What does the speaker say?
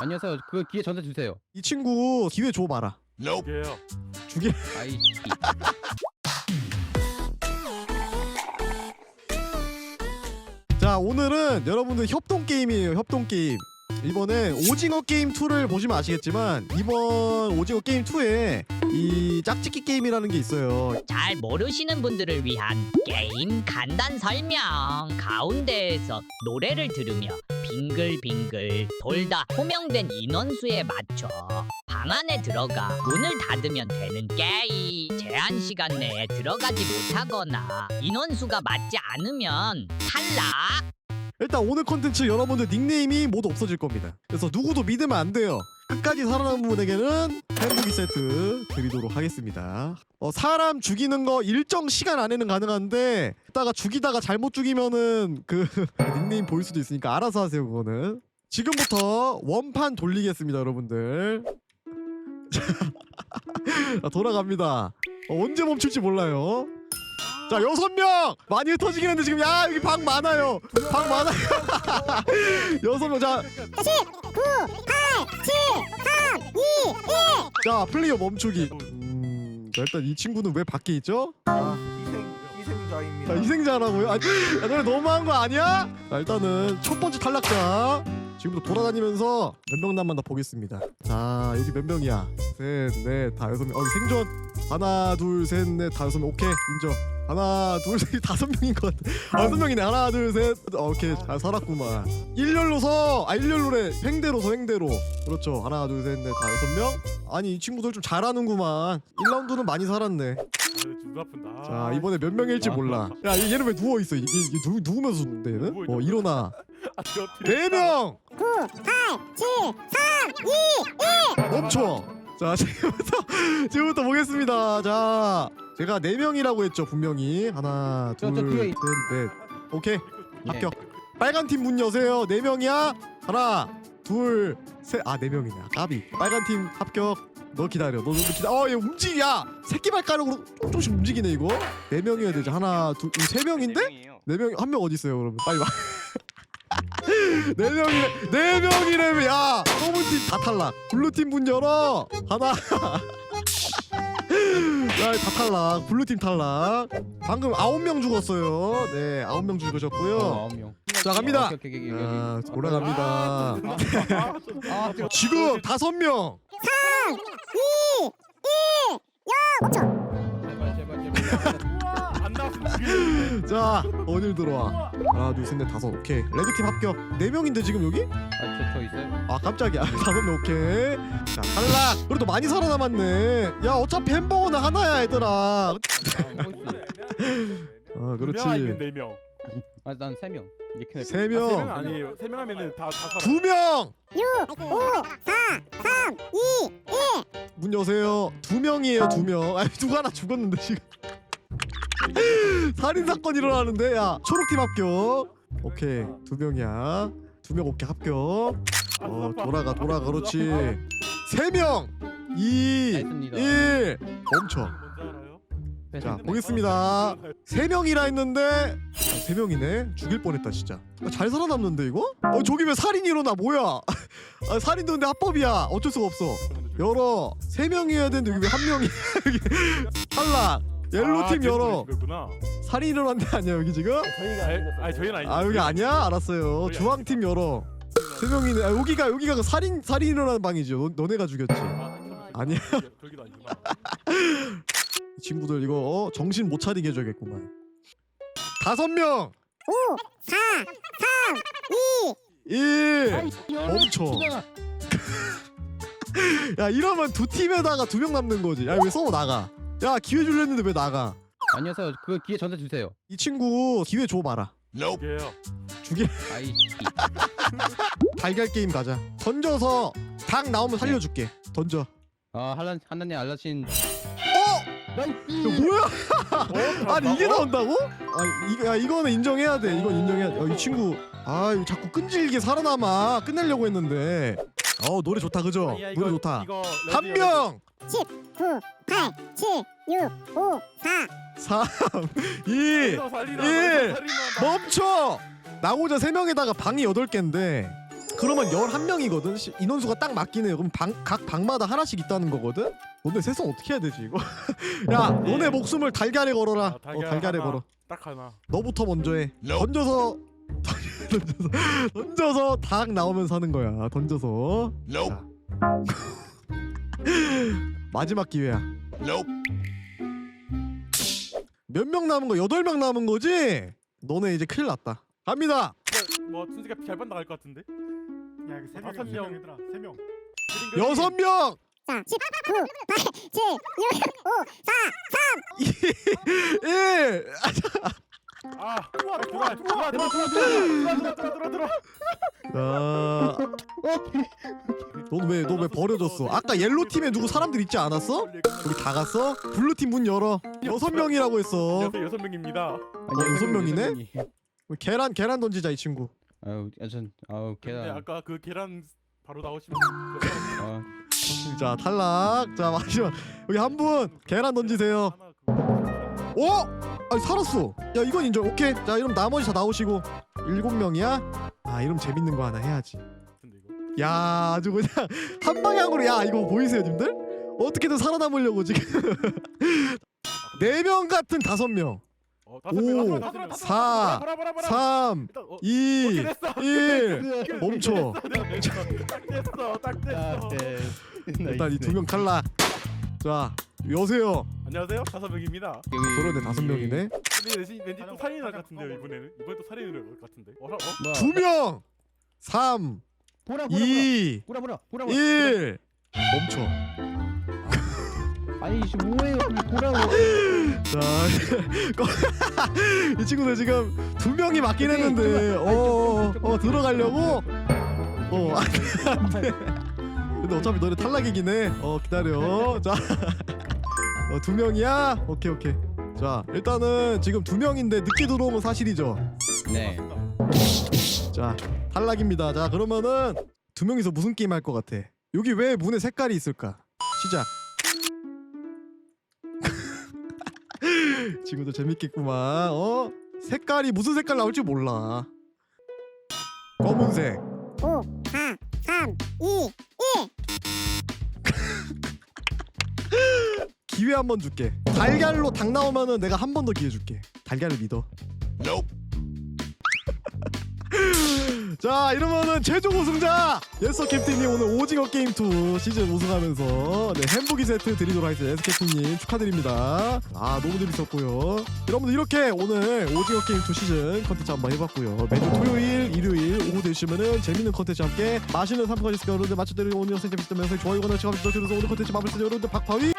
안녕하세요. 그 기회 전해 주세요. 이 친구 기회 줘 봐라. 게요. 주게. 아이 자 오늘은 여러분들 협동 게임이에요. 협동 게임. 이번에 오징어 게임 2를 보시면 아시겠지만 이번 오징어 게임 2에 이 짝짓기 게임이라는 게 있어요. 잘 모르시는 분들을 위한 게임 간단 설명. 가운데에서 노래를 들으며 빙글빙글 돌다 호명된 인원수에 맞춰 방 안에 들어가 문을 닫으면 되는 게임. 제한 시간 내에 들어가지 못하거나 인원수가 맞지 않으면 탈락. 일단 오늘 컨텐츠 여러분들 닉네임이 모두 없어질 겁니다. 그래서 누구도 믿으면 안 돼요. 끝까지 살아남은 분에게는 햄버기 세트 드리도록 하겠습니다. 어, 사람 죽이는 거 일정 시간 안에는 가능한데 이따가 죽이다가 잘못 죽이면은 그 닉네임 보일 수도 있으니까 알아서 하세요 그거는. 지금부터 원판 돌리겠습니다 여러분들. 자, 돌아갑니다. 어, 언제 멈출지 몰라요. 자 여섯 명 많이 흩어지긴 했는데 지금 야 여기 방 많아요 방 많아요 여섯 명자 자 플레이어 멈추기. 음, 자, 일단 이 친구는 왜 밖에 있죠? 아, 희생 희생자입니다. 자 희생자라고요? 아니 야, 너네 너무한 거 아니야? 자 일단은 첫 번째 탈락자. 지금부터 돌아다니면서 몇 명 남았나 보겠습니다. 자 여기 몇 명이야? 셋넷 다 여섯 명. 어, 여기 생존. 하나 둘셋넷 다 여섯 명. 오케이 인정. 하나 둘셋 다섯 명인 것 같아. 아, 여섯 명이네. 하나 둘셋. 오케이. 잘 살았구만. 일렬로서 아 일렬로래. 횡대로서 횡대로. 그렇죠. 하나 둘셋넷 다 여섯 명 아니 이 친구들 좀 잘하는구만. 1라운드는 많이 살았네. 죽 아픈다. 자 이번에 몇 명일지 몰라. 야 얘- 얘는 왜 누워있어? 이게, 이게 누, 누우면서 눕는데 얘는? 어. 일어나. 아, 저 뒤에 4명! 9 8 7 3 2 1 멈춰. 자 지금부터 지금부터 보겠습니다. 자 제가 4명이라고 했죠 분명히. 하나 저- 저 뒤에 있- 둘셋넷. 오케이. 네. 합격. 빨간 팀 문 여세요. 4명이야. 하나 둘 셋아 4명이네 까비 빨간 팀 합격 너 기다려 너, 너 기다려 어 얘 움직이야 새끼 발가락으로 조금씩 움직이네 이거 4명이어야 되지 하나 둘세 명인데? 네 명, 한 명 어디 있어요, 그러면? 빨리 와. 네 명이래, 네 명이래며, 야! 검은 팀다 탈락. 블루 팀 문 열어! 하나. 야, 다 탈락. 블루 팀 탈락. 방금 아홉 명 죽었어요. 네, 아홉 명 죽으셨고요. 어, 아홉 명. 자, 갑니다. 오케이, 오케이, 오케이, 오케이. 아, 돌아갑니다. 아, 뜨거워. 지금 다섯 명. 제발 제발 제발. 안 나왔으면. 자, 어딜 들어와. 하나, 둘, 셋, 넷, 다섯. 오케이. 레드 팀 합격. 네 명인데 지금 여기? 아, 저, 저 있어요. 아 깜짝이야 다섯 명 오케이 자 탈락 그래도 많이 살아남았네 야 어차피 햄버거는 하나야 얘들아 아, 뭐. 아 그렇지 네 명. 아, 난세 명. 이렇게 세세 명. 명 아니에요. 세 명 하면은 다다 살아. 두 명! 문 여세요. 두 명이에요 두 명. 아니 누가 하나 죽었는데 지금. 살인 사건 일어나는데? 야 초록팀 합격. 오케이. 두 명이야. 두 명 오케이 합격. 어 돌아가 돌아가 그렇지. 세명! 2 알겠습니다. 1 멈춰? 자. 보겠습니다. 세 명이라 했는데 아, 세 명이네. 죽일 뻔했다 진짜. 아, 잘 살아남는데 이거? 어 저기 왜 살인이 일어나 뭐야? 아, 살인도 근데 합법이야. 어쩔 수가 없어. 열어. 세 명이어야 되는데 여기 왜 한 명이? 탈락. 옐로 아, 팀 열어. 살인 일어난 데 아니야 여기 지금? 저희가 아니 저희는 아니. 아 여기 아니야? 알았어요. 주황 팀 열어. 세 명이네. 아, 여기가 여기가 그 살인 살인 일어나는 방이죠 너, 너네가 죽였지. 아니야. 거기도 아니구나. 이 친구들 이거 어, 정신 못 차리게 해줘야겠구만 다섯 명1 멈춰. 야 이러면 두 팀에다가 두 명 남는 거지. 야 왜 서버 나가? 야 기회 줄랬는데 왜 나가? 안녕하세요. 그 기회 전해 주세요. 이 친구 기회 줘 봐라. 게요. 주게 아이 달걀 게임 가자. 던져서 닭 나오면 살려줄게. 던져. 아, 한란 한란님 알라신. 어? 이거 뭐야? 아니 이게 나온다고? 아 이거 야 이거는 인정해야 돼. 이건 인정해야 돼. 야, 이 친구 아 이거 자꾸 끈질기게 살아남아. 끝내려고 했는데. 어 노래 좋다 그죠? 아니야, 이거- 노래 좋다. 이거 한 레디야, 명. 9, 8, 7, 6, 5, 4. 3 2 레디. 이거 살리라, 일. 멈춰! 나고자 3명에다가 방이 8개인데 그러면 11명이거든? 인원수가 딱 맞긴 해요. 그럼 방, 각 방마다 하나씩 있다는 거거든? 너네 세상 어떻게 해야 되지 이거? 야 너네 목숨을 달걀에 걸어라. 아, 어 달걀 달걀에 하나. 걸어. 딱 하나. 너부터 먼저 해. 던져서 던져서 던져서 닭 나오면 사는 거야. 던져서. 자. 마지막 기회야. 몇 명 남은 거? 여덟 명 남은 거지? 너네 이제 큰일 났다. 갑니다 뭐 순지가 잘반 나갈 것 같은데. 야, 그세 다섯 명이야, 세 명. 명이더라. 세 명. 여섯 명 자, 10, 9, 8, 7, 6, 5, 4, 1 아, 들어와, 들어와, 들어와, 들어와, 들어와, 들어와, 들어와, 들어와, 들어와. 자, 너는 왜너 왜 버려졌어? 아까 옐로 팀에 누구 사람들 있지 않았어? 우리 다 갔어? 블루 팀 문 열어. 여섯 명이라고 했어. 여섯 명입니다. 여섯 명이네? 계란 계란 던지자 이 친구. 아유, 아, 전 아우 근데 계란. 아까 그 계란 바로 나오시면 아, 자 탈락. 자 마지막 여기 한 분 계란 던지세요. 하나 그거. 오, 아니 살았어. 야 이건 인정. 오케이. 자 이럼 나머지 다 나오시고 일곱 명이야. 아 이름 재밌는 거 하나 해야지. 같은데 이거. 야 아주 그냥 한 방향으로 야 이거 보이세요 님들? 어떻게든 살아남으려고 지금 네 명 같은 다섯 명 어, 다섯 명, 오, 다섯 명, 다섯 명. 사, 보라, 보라, 보라. 3 일단, 어, 2 오케이, 됐어. 1 멈춰 됐어, 딱 됐어, 딱 아, 됐어. 네. 일단 이 두명 탈락 자 여세요 안녕하세요, 다섯 명입니다. 그러네 다섯 명이네 근데 왠지 왠지 또 살인할 것 같은데요 이번에는 이번에 또 살인을 할것 같은데. 어, 어? 뭐야? 두명 3 보라 보라 2 보라 보라 보라 보라. 1 멈춰 아니 씨 뭐예요? 이 보라고. 자이 친구들 지금 두 명이 맞긴 했는데 어, 어 들어가려고? 어 안 돼 안 돼. 근데 어차피 너네 탈락이긴 해 어 기다려. 자두 명이야? 오케이 오케이. 자 일단은 지금 두 명인데 늦게 들어온 건 사실이죠? 네. 자 탈락입니다. 자 그러면은 두 명이서 무슨 게임 할 것 같아? 여기 왜 문에 색깔이 있을까? 시작 친구들 재밌겠구만. 어? 색깔이 무슨 색깔 나올지 몰라. 검은색. 5, 4, 3, 2, 기회 한 번 줄게. 달걀로 닭 나오면은 내가 한 번 더 기회 줄게. 달걀을 믿어 자 이러면은 최종 우승자. 예서 캡틴님 오늘 오징어 게임 2 시즌 우승하면서 네, 햄버기 세트 드리도록 하겠습니다. 예서 캡틴님 축하드립니다. 아 너무 재밌었고요. 여러분들 이렇게 오늘 오징어 게임 2 시즌 컨텐츠 한번 해봤고요. 매주 토요일 일요일 오후 되시면은 재밌는 컨텐츠 함께 맛있는 상품까지 있으니까 여러분들 맞춰드리고 오늘 영상 재밌었다면 좋아요 권을 지금 눌러주셔서 오늘 컨텐츠 마무리 해주세요 여러분들 박바위